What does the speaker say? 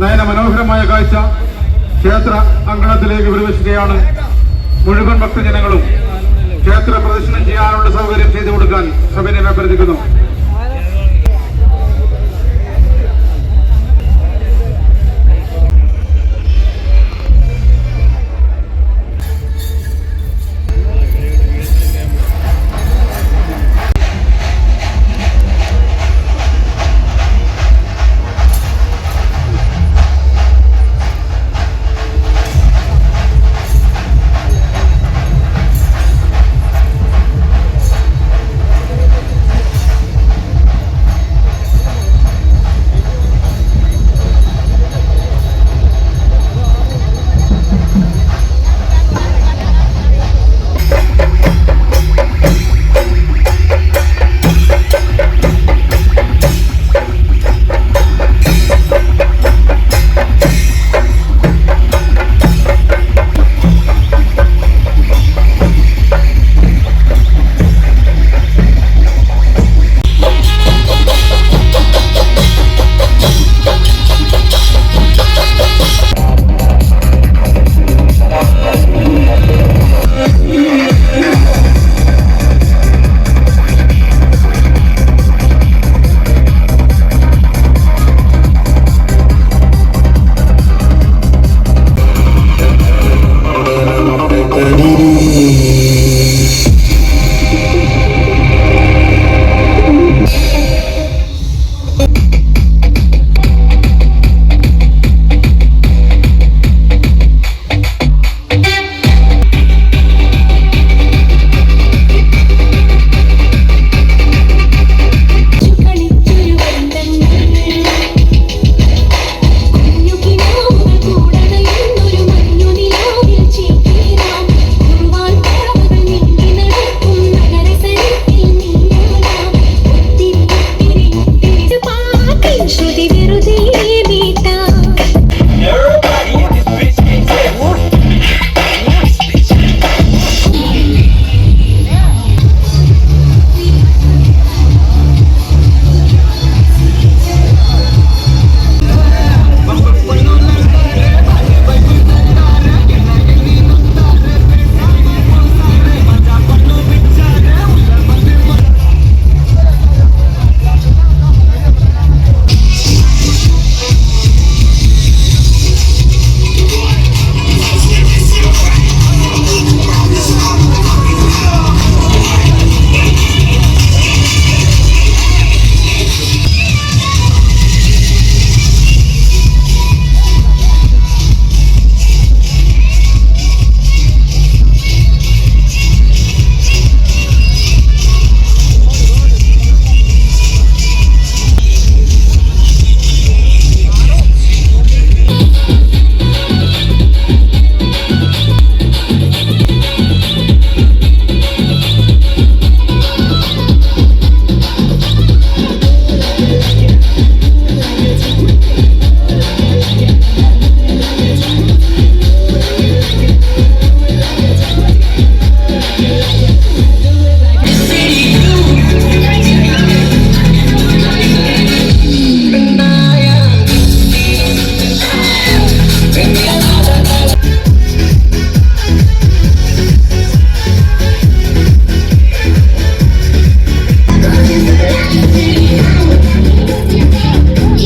നയന മനോഹരമായ കാഴ്ച ക്ഷേത്ര അങ്കണത്തിലേക്ക് പ്രവേശിക്കുകയാണ് മുഴുവൻ ഭക്തജനങ്ങളും ക്ഷേത്ര പ്രദർശനം ചെയ്യാനുള്ള സൗകര്യം ചെയ്തു കൊടുക്കാൻ സഭയെ അഭ്യർത്ഥിക്കുന്നു.